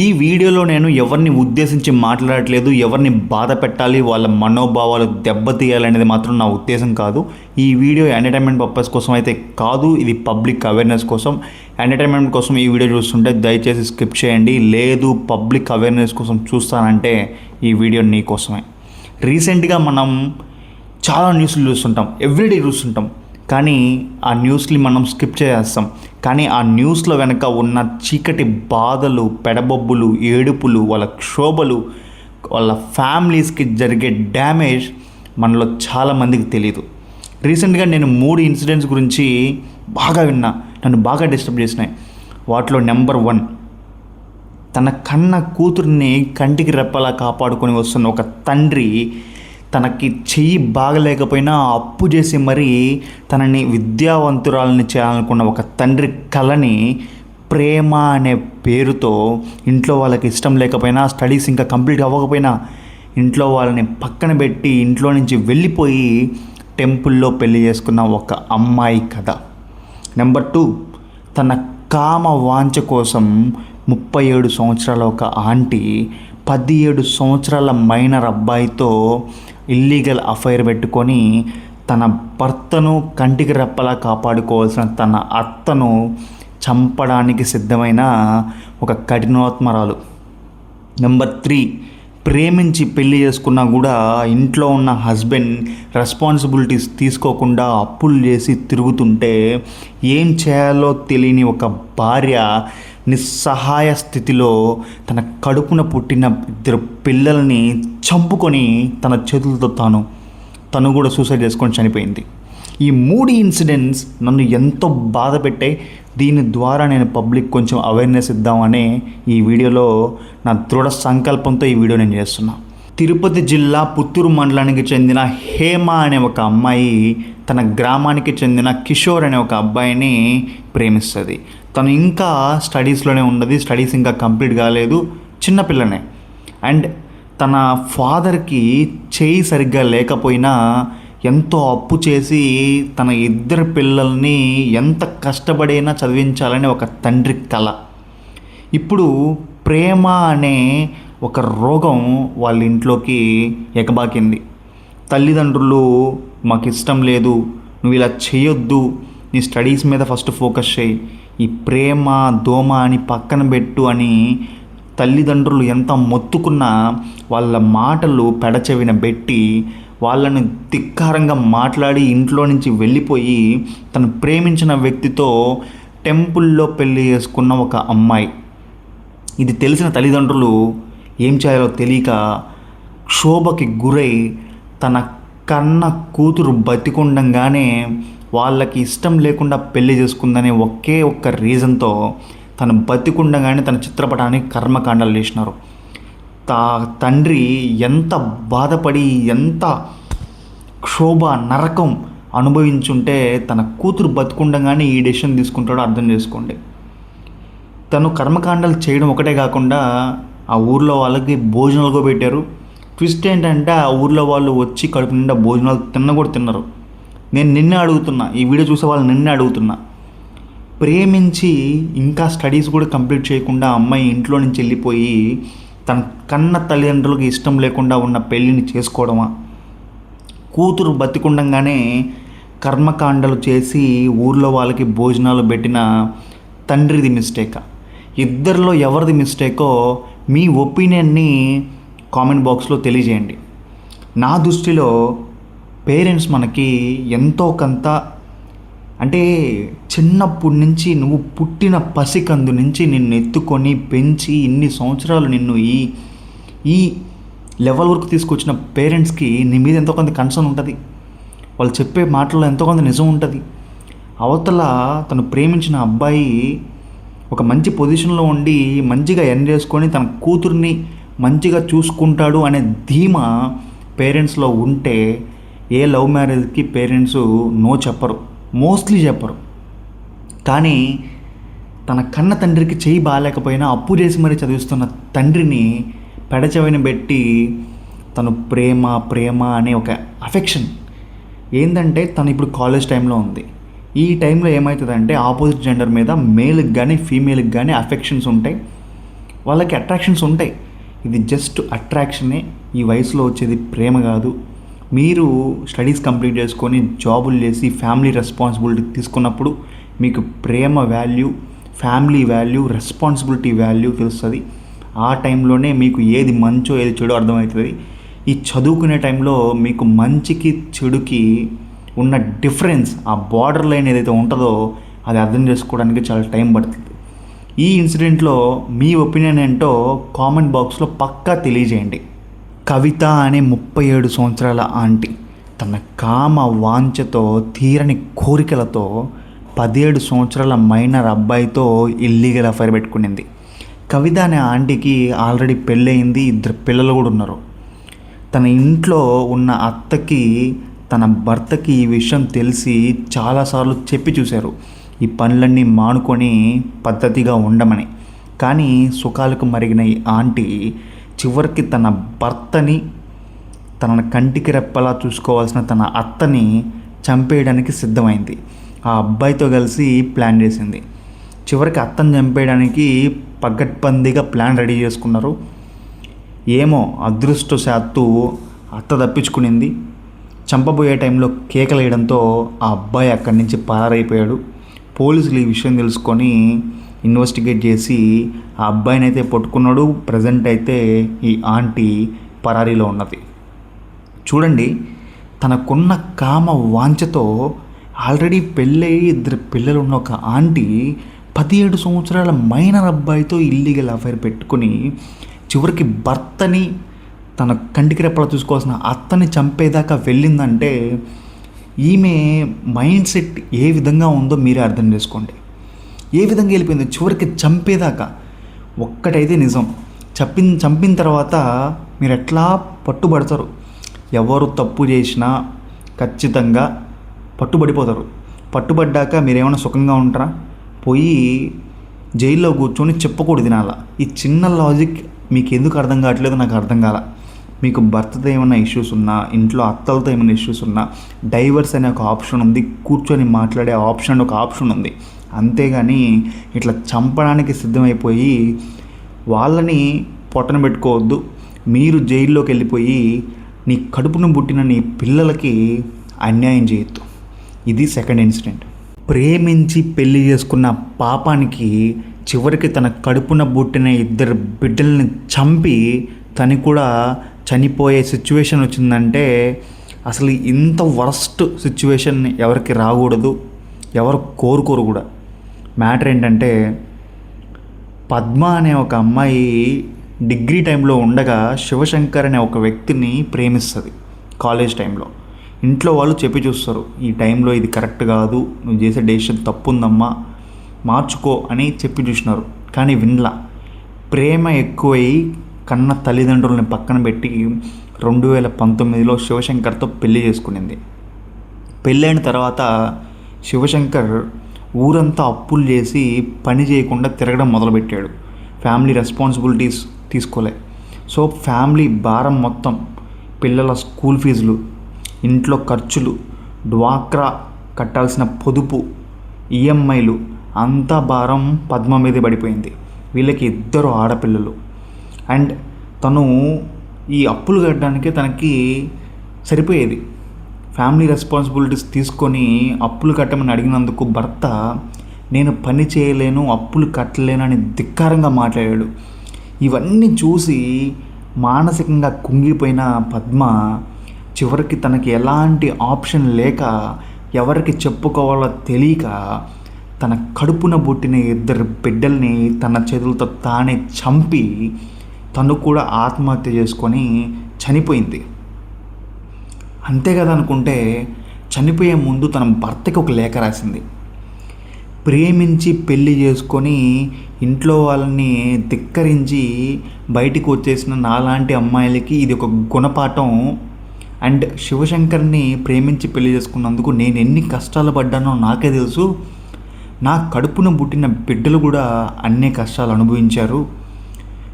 ఈ వీడియోలో నేను ఎవరిని ఉద్దేశించి మాట్లాడట్లేదు ఎవరిని బాధ పెట్టాలి వాళ్ళ మనోభావాలు దెబ్బతీయాలనేది మాత్రం నా ఉద్దేశం కాదు. ఈ వీడియో ఎంటర్టైన్మెంట్ పర్పస్ కోసం అయితే కాదు ఇది పబ్లిక్ అవేర్నెస్ కోసం. ఎంటర్టైన్మెంట్ కోసం ఈ వీడియో చూస్తుంటే దయచేసి స్కిప్ చేయండి. లేదు పబ్లిక్ అవేర్నెస్ కోసం చూస్తానంటే ఈ వీడియో నీ కోసమే. రీసెంట్గా మనం చాలా న్యూస్లు చూస్తుంటాం ఎవ్రీడే చూస్తుంటాం. కానీ ఆ న్యూస్ని మనం స్కిప్ చేసేస్తాం. కానీ ఆ న్యూస్లో వెనక ఉన్న చీకటి బాధలు పెడబొబ్బులు ఏడుపులు వాళ్ళ క్షోభలు వాళ్ళ ఫ్యామిలీస్కి జరిగే డ్యామేజ్ మనలో చాలామందికి తెలియదు రీసెంట్గా నేను మూడు ఇన్సిడెంట్స్ గురించి బాగా విన్నా. నన్ను బాగా డిస్టర్బ్ చేసినాయి. వాటిలో నెంబర్ వన్ తన కన్న కూతుర్ని కంటికి రెప్పలా కాపాడుకొని వస్తున్న ఒక తండ్రి తనకి చెయ్యి బాగలేకపోయినా అప్పు చేసి మరీ తనని విద్యావంతురాలని చేయాలనుకున్న ఒక తండ్రి కళని ప్రేమ అనే పేరుతో ఇంట్లో వాళ్ళకి ఇష్టం లేకపోయినా స్టడీస్ ఇంకా కంప్లీట్ అవ్వకపోయినా ఇంట్లో వాళ్ళని పక్కన పెట్టి ఇంట్లో నుంచి వెళ్ళిపోయి టెంపుల్లో పెళ్ళి చేసుకున్న ఒక అమ్మాయి కథ. నెంబర్ టూ తన కామ వాంఛ కోసం ముప్పై ఏడు సంవత్సరాల ఒక ఆంటీ పదిహేడు సంవత్సరాల మైనర్ అబ్బాయితో ఇల్లీగల్ అఫైర్ పెట్టుకొని తన భర్తను కంటికి రెప్పలా కాపాడుకోవాల్సిన తన అత్తను చంపడానికి సిద్ధమైన ఒక కఠినోత్మరాలు. నెంబర్ త్రీ ప్రేమించి పెళ్ళి చేసుకున్నా కూడా ఇంట్లో ఉన్న హస్బెండ్ రెస్పాన్సిబిలిటీస్ తీసుకోకుండా అప్పులు చేసి తిరుగుతుంటే ఏం చేయాలో తెలియని ఒక భార్య నిస్సహాయ స్థితిలో తన కడుపున పుట్టిన ఇద్దరు పిల్లల్ని చంపుకొని తన చేతులతో తాను తను కూడా సూసైడ్ చేసుకొని చనిపోయింది. ఈ మూడు ఇన్సిడెంట్స్ నన్ను ఎంతో బాధ పెట్టాయి దీని ద్వారా నేను పబ్లిక్ కొంచెం అవేర్నెస్ ఇద్దామనే ఈ వీడియోలో నా దృఢ సంకల్పంతో ఈ వీడియో నేను చేస్తున్నా. తిరుపతి జిల్లా పుత్తూరు మండలానికి చెందిన హేమ అనే ఒక అమ్మాయి తన గ్రామానికి చెందిన కిషోర్ అనే ఒక అబ్బాయిని ప్రేమిస్తుంది. తను ఇంకా స్టడీస్లోనే ఉన్నది స్టడీస్ ఇంకా కంప్లీట్ కాలేదు చిన్నపిల్లనే అండ్ తన ఫాదర్కి చేయి సరిగ్గా లేకపోయినా ఎంతో అప్పు చేసి తన ఇద్దరు పిల్లల్ని ఎంత కష్టపడైనా చదివించాలని ఒక తండ్రి కళ ఇప్పుడు ప్రేమ అనే ఒక రోగం వాళ్ళ ఇంట్లోకి ఎగబాకింది. తల్లిదండ్రులు మాకు ఇష్టం లేదు నువ్వు ఇలా చేయొద్దు నీ స్టడీస్ మీద ఫస్ట్ ఫోకస్ చేయి ఈ ప్రేమ దోమ అని పక్కన పెట్టు అని తల్లిదండ్రులు ఎంత మొత్తుకున్నా వాళ్ళ మాటలు పెడచెవిన పెట్టి వాళ్ళను ధిక్కారంగా మాట్లాడి ఇంట్లో నుంచి వెళ్ళిపోయి తను ప్రేమించిన వ్యక్తితో టెంపుల్లో పెళ్ళి చేసుకున్న ఒక అమ్మాయి. ఇది తెలిసిన తల్లిదండ్రులు ఏం చేయాలో తెలియక క్షోభకి గురై తన కన్న కూతురు బతికుండంగానే వాళ్ళకి ఇష్టం లేకుండా పెళ్ళి చేసుకుందనే ఒకే ఒక్క రీజన్తో తను బతికుండగానే తన చిత్రపటానికి కర్మకాండాలు చేసినారు తా తండ్రి ఎంత బాధపడి ఎంత క్షోభ నరకం అనుభవించుంటే తన కూతురు బతుకుండగానే ఈ డెసిషన్ తీసుకుంటాడో అర్థం చేసుకోండి. తను కర్మకాండాలు చేయడం ఒకటే కాకుండా ఆ ఊర్లో వాళ్ళకి భోజనాలుగా పెట్టారు. ట్విస్ట్ ఏంటంటే ఆ ఊర్లో వాళ్ళు వచ్చి కడుపు నిండా భోజనాలు తిన్న కూడా తిన్నారు. నేను నిన్నే అడుగుతున్నా ఈ వీడియో చూసే వాళ్ళు నిన్నే అడుగుతున్నా. ప్రేమించి ఇంకా స్టడీస్ కూడా కంప్లీట్ చేయకుండా అమ్మాయి ఇంట్లో నుంచి వెళ్ళిపోయి తన కన్న తల్లిదండ్రులకు ఇష్టం లేకుండా ఉన్న పెళ్ళిని చేసుకోవడమా? కూతురు బతికుండగానే కర్మకాండలు చేసి ఊర్లో వాళ్ళకి భోజనాలు పెట్టిన తండ్రిది మిస్టేకా. ఇద్దరిలో ఎవరిది మిస్టేకో మీ ఒపీనియన్ని కామెంట్ బాక్స్లో తెలియజేయండి. నా దృష్టిలో పేరెంట్స్ మనకి ఎంతో కొంత అంటే చిన్నప్పటి నుంచి నువ్వు పుట్టిన పసికందు నుంచి నిన్ను ఎత్తుకొని పెంచి ఇన్ని సంవత్సరాలు నిన్ను ఈ ఈ లెవెల్ వరకు తీసుకొచ్చిన పేరెంట్స్కి నీ మీద ఎంతో కొంత కన్సర్న్ ఉంటుంది. వాళ్ళు చెప్పే మాటల్లో ఎంతో కొంత నిజం ఉంటుంది. అవతల తను ప్రేమించిన అబ్బాయి ఒక మంచి పొజిషన్లో ఉండి మంచిగా ఎన్ చేసుకొని తన కూతుర్ని మంచిగా చూసుకుంటాడు అనే ధీమా పేరెంట్స్లో ఉంటే ఏ లవ్ మ్యారేజ్కి పేరెంట్స్ నో చెప్పరు. మోస్ట్లీ చెప్పరు. కానీ తన కన్న తండ్రికి చేయి బాగాలేకపోయినా అప్పు చేసి మరీ చదివిస్తున్న తండ్రిని పెడచెవిన పెట్టి తను ప్రేమ ప్రేమ అనే ఒక అఫెక్షన్ ఏంటంటే తను ఇప్పుడు కాలేజ్ టైంలో ఉంది. ఈ టైంలో ఏమవుతుందంటే ఆపోజిట్ జెండర్ మీద మేల్కి కానీ ఫీమేల్కి కానీ అఫెక్షన్స్ ఉంటాయి. వాళ్ళకి అట్రాక్షన్స్ ఉంటాయి. ఇది జస్ట్ అట్రాక్షనే ఈ వయసులో వచ్చేది ప్రేమ కాదు. మీరు స్టడీస్ కంప్లీట్ చేసుకొని జాబులు చేసి ఫ్యామిలీ రెస్పాన్సిబిలిటీ తీసుకున్నప్పుడు మీకు ప్రేమ value family value responsibility value తెలుస్తుంది. ఆ టైంలోనే మీకు ఏది మంచో ఏది చెడో అర్థమవుతుంది. ఈ చదువుకునే టైంలో మీకు మంచికి చెడుకి ఉన్న డిఫరెన్స్ ఆ బార్డర్ లైన్ ఏదైతే ఉంటుందో అది అర్థం చేసుకోవడానికి చాలా టైం పడుతుంది. ఈ ఇన్సిడెంట్లో మీ ఒపీనియన్ ఏంటో కామెంట్ బాక్స్లో పక్కా తెలియజేయండి. కవిత అనే ముప్పై ఏడు సంవత్సరాల ఆంటీ తన కామ వాంఛతో తీరని కోరికలతో పదిహేడు సంవత్సరాల మైనర్ అబ్బాయితో ఇల్లీగల్ అఫైర్ పెట్టుకునింది. కవిత అనే ఆంటీకి ఆల్రెడీ పెళ్ళయింది ఇద్దరు పిల్లలు కూడా ఉన్నారు. తన ఇంట్లో ఉన్న అత్తకి తన భర్తకి ఈ విషయం తెలిసి చాలాసార్లు చెప్పి చూశారు. ఈ పనులన్నీ మానుకొని పద్ధతిగా ఉండమని. కానీ సుఖాలకు మరిగిన ఈ ఆంటీ చివరికి తన భర్తని తన కంటికి రెప్పలా చూసుకోవాల్సిన తన అత్తని చంపేయడానికి సిద్ధమైంది. ఆ అబ్బాయితో కలిసి ప్లాన్ చేసింది. చివరికి అత్తని చంపేయడానికి పగట్బందీగా ప్లాన్ రెడీ చేసుకున్నారు. ఏమో అదృష్టశాత్తు అత్త తప్పించుకునింది. చంపబోయే టైంలో కేకలేయడంతో ఆ అబ్బాయి అక్కడి నుంచి పారైపోయాడు పోలీసులు ఈ విషయం తెలుసుకొని ఇన్వెస్టిగేట్ చేసి ఆ అబ్బాయిని అయితే పట్టుకున్నాడు. ప్రజెంట్ అయితే ఈ ఆంటీ పరారీలో ఉన్నది. చూడండి తనకున్న కామ వాంఛతో ఆల్రెడీ పెళ్ళయి ఇద్దరు పిల్లలు ఉన్న ఒక ఆంటీ పదిహేడు సంవత్సరాల మైనర్ అబ్బాయితో ఇల్లీగల్ అఫైర్ పెట్టుకుని చివరికి భర్తని తన కంటికి రెప్పలా చూసుకోవాల్సిన అత్తని చంపేదాకా వెళ్ళిందంటే ఈమె మైండ్ సెట్ ఏ విధంగా ఉందో మీరే అర్థం చేసుకోండి. ఏ విధంగా వెళ్ళిపోయిందో చివరికి చంపేదాకా ఒక్కటైతే నిజం. చంపిన చంపిన తర్వాత మీరు ఎట్లా పట్టుబడతారు? ఎవరు తప్పు చేసినా ఖచ్చితంగా పట్టుబడిపోతారు. పట్టుబడ్డాక మీరేమైనా సుఖంగా ఉంటారా? పోయి జైల్లో కూర్చొని చెప్పకూడదు తినాలా ఈ చిన్న లాజిక్ మీకు ఎందుకు అర్థం కావట్లేదు నాకు అర్థం కాల. మీకు భర్తతో ఏమైనా ఇష్యూస్ ఉన్నా ఇంట్లో అత్తలతో ఏమైనా ఇష్యూస్ ఉన్నా డైవర్స్ అనే ఒక ఆప్షన్ ఉంది కూర్చొని మాట్లాడే ఆప్షన్ ఒక ఆప్షన్ ఉంది. అంతేగాని ఇట్లా చంపడానికి సిద్ధమైపోయి వాళ్ళని పొట్టన పెట్టుకోవద్దు. మీరు జైల్లోకి వెళ్ళిపోయి నీ కడుపును పుట్టిన నీ పిల్లలకి అన్యాయం చేయొద్దు. ఇది సెకండ్ ఇన్సిడెంట్ ప్రేమించి పెళ్ళి చేసుకున్న పాపానికి చివరికి తన కడుపున పుట్టిన ఇద్దరు బిడ్డల్ని చంపి తను కూడా చనిపోయే సిచ్యువేషన్ వచ్చిందంటే అసలు ఇంత వరస్ట్ సిచ్యువేషన్ ఎవరికి రాకూడదు ఎవరు కోరుకోరు కూడా. మ్యాటర్ ఏంటంటే పద్మ అనే ఒక అమ్మాయి డిగ్రీ టైంలో ఉండగా శివశంకర్ అనే ఒక వ్యక్తిని ప్రేమిస్తుంది కాలేజ్ టైంలో ఇంట్లో వాళ్ళు చెప్పి చూస్తారు ఈ టైంలో ఇది కరెక్ట్ కాదు నువ్వు చేసే డెసిషన్ తప్పు ఉందమ్మా మార్చుకో అని చెప్పి చూసినారు. కానీ వినలా. ప్రేమ ఎక్కువై కన్న తల్లిదండ్రులని పక్కన పెట్టి రెండు వేల పంతొమ్మిదిలో శివశంకర్తో పెళ్ళి చేసుకునింది. పెళ్ళైన తర్వాత శివశంకర్ ఊరంతా అప్పులు చేసి పని చేయకుండా తిరగడం మొదలుపెట్టాడు. ఫ్యామిలీ రెస్పాన్సిబిలిటీస్ తీసుకోలే. సో ఫ్యామిలీ భారం మొత్తం పిల్లల స్కూల్ ఫీజులు ఇంట్లో ఖర్చులు డ్వాక్రా కట్టాల్సిన పొదుపు ఈఎంఐలు అంతా భారం పద్మ మీద పడిపోయింది. వీళ్ళకి ఇద్దరు ఆడపిల్లలు. అండ్ తను ఈ అప్పులు కట్టడానికి తనకి సరిపోయేది. ఫ్యామిలీ రెస్పాన్సిబిలిటీస్ తీసుకొని అప్పులు కట్టమని అడిగినందుకు భర్త నేను పని చేయలేను అప్పులు కట్టలేను అని ధిక్కారంగా మాట్లాడాడు. ఇవన్నీ చూసి మానసికంగా కుంగిపోయిన పద్మ చివరికి తనకి ఎలాంటి ఆప్షన్ లేక ఎవరికి చెప్పుకోవాలో తెలియక తన కడుపున పుట్టిన ఇద్దరు బిడ్డల్ని తన చేతులతో తానే చంపి తను కూడా ఆత్మహత్య చేసుకొని చనిపోయింది. అంతే కదా అనుకుంటే చనిపోయే ముందు తన భర్తకి ఒక లేఖ రాసింది. ప్రేమించి పెళ్ళి చేసుకొని ఇంట్లో వాళ్ళని ధిక్కరించి బయటికి వచ్చేసిన నాలాంటి అమ్మాయిలకి ఇది ఒక గుణపాఠం. అండ్ శివశంకర్ని ప్రేమించి పెళ్ళి చేసుకున్నందుకు నేను ఎన్ని కష్టాలు పడ్డానో నాకే తెలుసు. నా కడుపున పుట్టిన బిడ్డలు కూడా అన్ని కష్టాలు అనుభవించారు.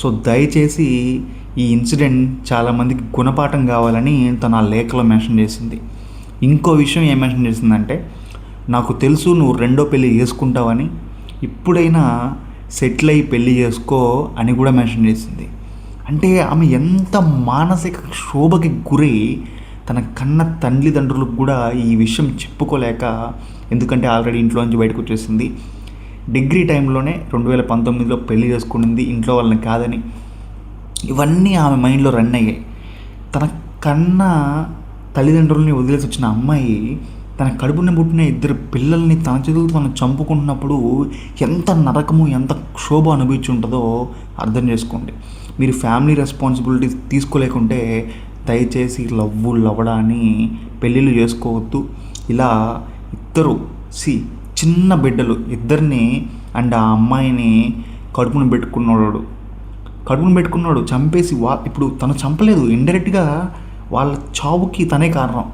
సో దయచేసి ఈ ఇన్సిడెంట్ చాలామందికి గుణపాఠం కావాలని తన ఆ లేఖలో మెన్షన్ చేసింది. ఇంకో విషయం ఏం మెన్షన్ చేసిందంటే నాకు తెలుసు నువ్వు రెండో పెళ్ళి చేసుకుంటావని ఇప్పుడైనా సెటిల్ అయ్యి పెళ్ళి చేసుకో అని కూడా మెన్షన్ చేసింది. అంటే ఆమె ఎంత మానసిక క్షోభకి గురై తన కన్న తల్లిదండ్రులకు కూడా ఈ విషయం చెప్పుకోలేక ఎందుకంటే ఆల్రెడీ ఇంట్లో నుంచి బయటకు వచ్చేసింది. డిగ్రీ టైంలోనే రెండు వేల పంతొమ్మిదిలో పెళ్ళి చేసుకునింది ఇంట్లో వాళ్ళని కాదని. ఇవన్నీ ఆమె మైండ్లో రన్ అయ్యాయి. తన కన్నా తల్లిదండ్రులని వదిలేసి వచ్చిన అమ్మాయి తన కడుపున పుట్టిన ఇద్దరు పిల్లల్ని తన చేతులతో తను చంపుకుంటున్నప్పుడు ఎంత నరకము ఎంత క్షోభ అనుభవించి ఉంటుందో అర్థం చేసుకోండి మీరు ఫ్యామిలీ రెస్పాన్సిబిలిటీస్ తీసుకోలేకుంటే దయచేసి లవ్వు లవ్వడాన్ని అని పెళ్ళిళ్ళు చేసుకోవద్దు. ఇలా ఇద్దరు సి చిన్న బిడ్డలు ఇద్దరిని అండ్ ఆ అమ్మాయిని కడుపును పెట్టుకున్నాడు. కడుపును పెట్టుకున్నాడు చంపేసి వా ఇప్పుడు తను చంపలేదు. ఇండైరెక్ట్గా వాళ్ళ చావుకి తనే కారణం.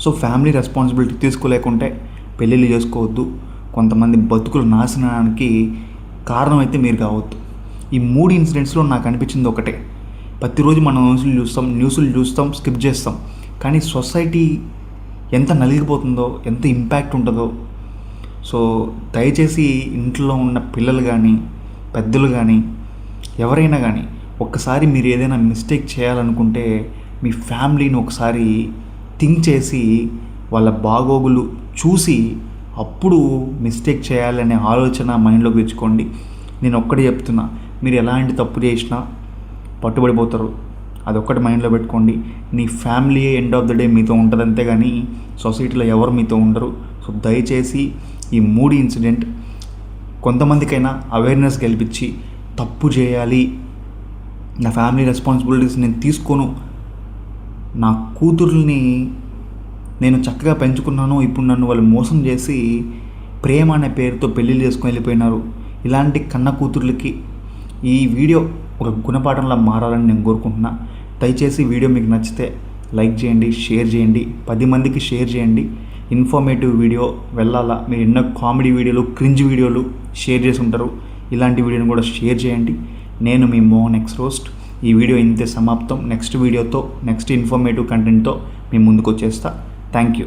సో ఫ్యామిలీ రెస్పాన్సిబిలిటీ తీసుకోలేకుంటే పెళ్ళిళ్ళు చేసుకోవద్దు. కొంతమంది బతుకులు నాశనానికి కారణం అయితే మీరు కావద్దు. ఈ మూడు ఇన్సిడెంట్స్లో నాకు అనిపించింది ఒకటే. ప్రతిరోజు మనం న్యూస్లు చూస్తాం న్యూస్లు చూస్తాం స్కిప్ చేస్తాం. కానీ సొసైటీ ఎంత నలిగిపోతుందో ఎంత ఇంపాక్ట్ ఉంటుందో. సో దయచేసి ఇంట్లో ఉన్న పిల్లలు కానీ పెద్దలు కానీ ఎవరైనా కానీ ఒక్కసారి మీరు ఏదైనా మిస్టేక్ చేయాలనుకుంటే మీ ఫ్యామిలీని ఒకసారి థింక్ చేసి వాళ్ళ బాగోగులు చూసి అప్పుడు మిస్టేక్ చేయాలనే ఆలోచన మైండ్లోకి తెచ్చుకోండి నేను ఒక్కటి చెప్తున్నా మీరు ఎలాంటి తప్పు చేసినా పట్టుబడిపోతారు. అదొక్కటి మైండ్లో పెట్టుకోండి. నీ family end of the day మీతో ఉంటుంది కానీ సొసైటీలో ఎవరు మీతో ఉండరు. సో దయచేసి ఈ మూడు ఇన్సిడెంట్ కొంతమందికైనా అవేర్నెస్ గెలిపించి తప్పు చేయాలి. నా ఫ్యామిలీ రెస్పాన్సిబిలిటీస్ నేను తీసుకోను. నా కూతుర్ని నేను చక్కగా పెంచుకున్నాను. ఇప్పుడు నన్ను వాళ్ళు మోసం చేసి ప్రేమ అనే పేరుతో పెళ్ళిళ్ళు చేసుకొని వెళ్ళిపోయినారు. ఇలాంటి కన్న కూతుర్లకి ఈ వీడియో ఒక గుణపాఠంలా మారాలని నేను కోరుకుంటున్నా. దయచేసి వీడియో మీకు నచ్చితే లైక్ చేయండి షేర్ చేయండి పది మందికి షేర్ చేయండి. ఇన్ఫర్మేటివ్ వీడియో వెళ్ళాలా? మీరు ఎన్నో కామెడీ వీడియోలు క్రింజ్ వీడియోలు షేర్ చేసి ఉంటారు ఇలాంటి వీడియోని కూడా షేర్ చేయండి. నేను మీ మోహన్ ఎక్స్ రోస్ట్ ఈ వీడియో ఇంతే సమాప్తం. నెక్స్ట్ వీడియోతో నెక్స్ట్ ఇన్ఫర్మేటివ్ కంటెంట్తో మీ ముందుకు వచ్చేస్తా. Thank you